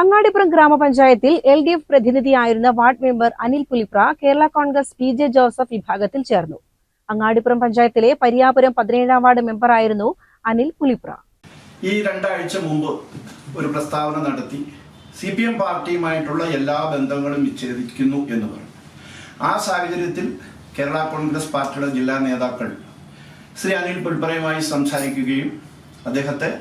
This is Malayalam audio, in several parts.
അങ്ങാടിപ്പുറം ഗ്രാമപഞ്ചായത്തിൽ L D F പ്രതിനിധിയായിരുന്ന ward member Anil Pulipra Kerala Congress P J Joseph വിഭാഗത്തിൽ ചേർന്നു. അങ്ങാടിപ്പുറം പഞ്ചായത്തിലെ പരിയാപുരം പതിനേഴാം വാർഡ് മെമ്പറായിരുന്നു അനിൽ പുലിപ്ര. ഈ രണ്ടാഴ്ച മുമ്പ് ഒരു പ്രസ്താവന നടത്തി. സി പി എം പാർട്ടിയുമായിട്ടുള്ള എല്ലാ ബന്ധങ്ങളും വിച്ഛേദിക്കുന്നു എന്ന് പറഞ്ഞു. ആ സാഹചര്യത്തിൽ കേരള കോൺഗ്രസ് പാർട്ടിയുടെ ജില്ലാ നേതാക്കൾ ശ്രീ അനിൽ പുൽപ്രയുമായി സംസാരിക്കുകയും അദ്ദേഹത്തെ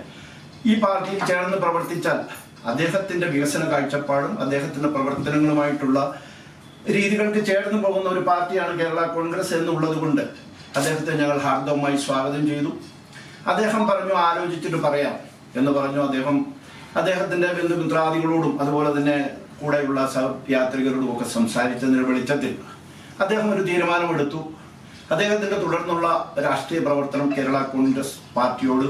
ഈ പാർട്ടിയിൽ ചേർന്ന് പ്രവർത്തിച്ചാൽ അദ്ദേഹത്തിന്റെ വികസന കാഴ്ചപ്പാടും അദ്ദേഹത്തിന്റെ പ്രവർത്തനങ്ങളുമായിട്ടുള്ള രീതികൾക്ക് ചേർന്ന് പോകുന്ന ഒരു പാർട്ടിയാണ് കേരള കോൺഗ്രസ് എന്നുള്ളത് കൊണ്ട് അദ്ദേഹത്തെ ഞങ്ങൾ ഹാർദവമായി സ്വാഗതം ചെയ്തു. അദ്ദേഹം പറഞ്ഞു ആലോചിച്ചിട്ട് പറയാം എന്ന് പറഞ്ഞു അദ്ദേഹം. അദ്ദേഹത്തിന്റെ ബന്ധുമിത്രാദികളോടും അതുപോലെ തന്നെ കൂടെയുള്ള സഹയാത്രികരോടും ഒക്കെ സംസാരിച്ചതിന്റെ വെളിച്ചത്തിൽ അദ്ദേഹം ഒരു തീരുമാനമെടുത്തു. അദ്ദേഹത്തിന്റെ തുടർന്നുള്ള രാഷ്ട്രീയ പ്രവർത്തനം കേരള കോൺഗ്രസ് പാർട്ടിയോട്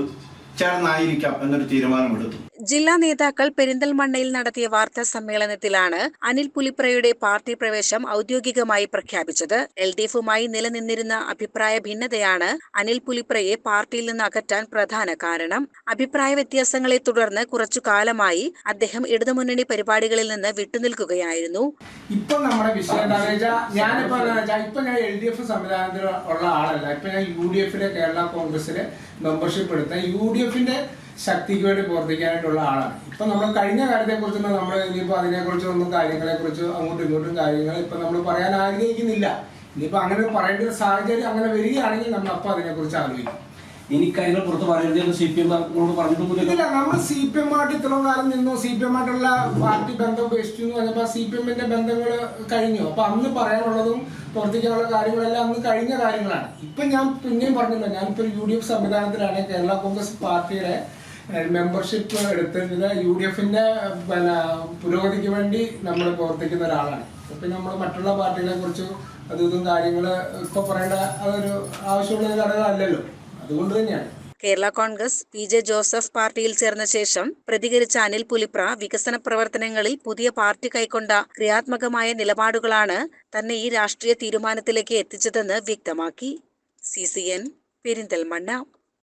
ചേർന്നായിരിക്കാം എന്നൊരു തീരുമാനമെടുത്തു. ജില്ലാ നേതാക്കൾ പെരിന്തൽമണ്ണയിൽ നടത്തിയ വാർത്താ സമ്മേളനത്തിലാണ് അനിൽ പുലിപ്രയുടെ പാർട്ടി പ്രവേശം ഔദ്യോഗികമായി പ്രഖ്യാപിച്ചത്. എൽ ഡി എഫുമായി നിലനിന്നിരുന്ന അഭിപ്രായ ഭിന്നതയാണ് അനിൽ പുലിപ്രയെ പാർട്ടിയിൽ നിന്ന് അകറ്റാൻ പ്രധാന കാരണം. അഭിപ്രായ വ്യത്യാസങ്ങളെ തുടർന്ന് കുറച്ചു കാലമായി അദ്ദേഹം ഇടതുമുന്നണി പരിപാടികളിൽ നിന്ന് വിട്ടുനിൽക്കുകയായിരുന്നു. ഇപ്പൊ നമ്മുടെ വിഷയം ഞാനിപ്പോ ഇപ്പൊ ഞാൻ എൽ ഡി എഫ് സംവിധാനത്തിൽ ഉള്ള ആളല്ല. ഇപ്പൊ ഞാൻ യു ഡി എഫിലെ കേരള കോൺഗ്രസിലെ മെമ്പർഷിപ്പ് എടുത്ത യു ഡി എഫിന്റെ ശക്തിക്ക് വേണ്ടി പ്രവർത്തിക്കാനായിട്ടുള്ള ആളാണ്. ഇപ്പൊ നമ്മൾ കഴിഞ്ഞ കാര്യത്തെ കുറിച്ച് നമ്മൾ ഇനിയിപ്പോ അതിനെ കുറിച്ചൊന്നും കാര്യങ്ങളെ കുറിച്ച് അങ്ങോട്ടും ഇങ്ങോട്ടും കാര്യങ്ങൾ ഇപ്പൊ നമ്മൾ പറയാൻ ആഗ്രഹിക്കുന്നില്ല. ഇനിയിപ്പോ അങ്ങനെ പറയേണ്ട ഒരു സാഹചര്യം അങ്ങനെ വരികയാണെങ്കിൽ നമ്മൾ അപ്പൊ അതിനെ കുറിച്ച് ആലോചിക്കും. ഇനി കാര്യങ്ങൾ പുറത്ത് പറയുന്നത് സി പി എം നമ്മൾ സി പി എം ആയിട്ട് ഇത്രയും കാലം നിന്നു. സി പി എം ആയിട്ടുള്ള പാർട്ടി ബന്ധം ഉപേക്ഷിച്ചു എന്ന് പറഞ്ഞപ്പോ സി പി എമ്മിന്റെ ബന്ധങ്ങൾ കഴിഞ്ഞു. അപ്പൊ അന്ന് പറയാനുള്ളതും പ്രവർത്തിക്കാനുള്ള കാര്യങ്ങളെല്ലാം അന്ന് കഴിഞ്ഞ കാര്യങ്ങളാണ്. ഇപ്പൊ ഞാൻ പിന്നെയും പറഞ്ഞില്ല ഞാനിപ്പോ യു ഡി എഫ് സംവിധാനത്തിലാണ് കേരള കോൺഗ്രസ് പാർട്ടിയുടെ മെമ്പർഷിപ്പ് എടുത്തതിന് യു ഡി എഫിന്റെ പിന്നെ പുരോഗതിക്ക് വേണ്ടി നമ്മൾ പ്രവർത്തിക്കുന്ന ഒരാളാണ്. അപ്പൊ നമ്മൾ മറ്റുള്ള പാർട്ടികളെ കുറിച്ച് അതും ഇതും കാര്യങ്ങൾ ഇപ്പൊ പറയേണ്ട അതൊരു ആവശ്യമുള്ള ഘടകമല്ലല്ലോ അതുകൊണ്ട് തന്നെയാണ്. Kerala Congress P J Joseph പാർട്ടിയിൽ ചേർന്ന ശേഷം പ്രതികരിച്ച അനിൽ പുലിപ്ര വികസന പ്രവർത്തനങ്ങളിൽ പുതിയ പാർട്ടി കൈക്കൊണ്ട ക്രിയാത്മകമായ നിലപാടുകളാണ് തന്നെ ഈ രാഷ്ട്രീയ തീരുമാനത്തിലേക്ക് എത്തിച്ചതെന്ന് വ്യക്തമാക്കി. C C N Perinthalmanna.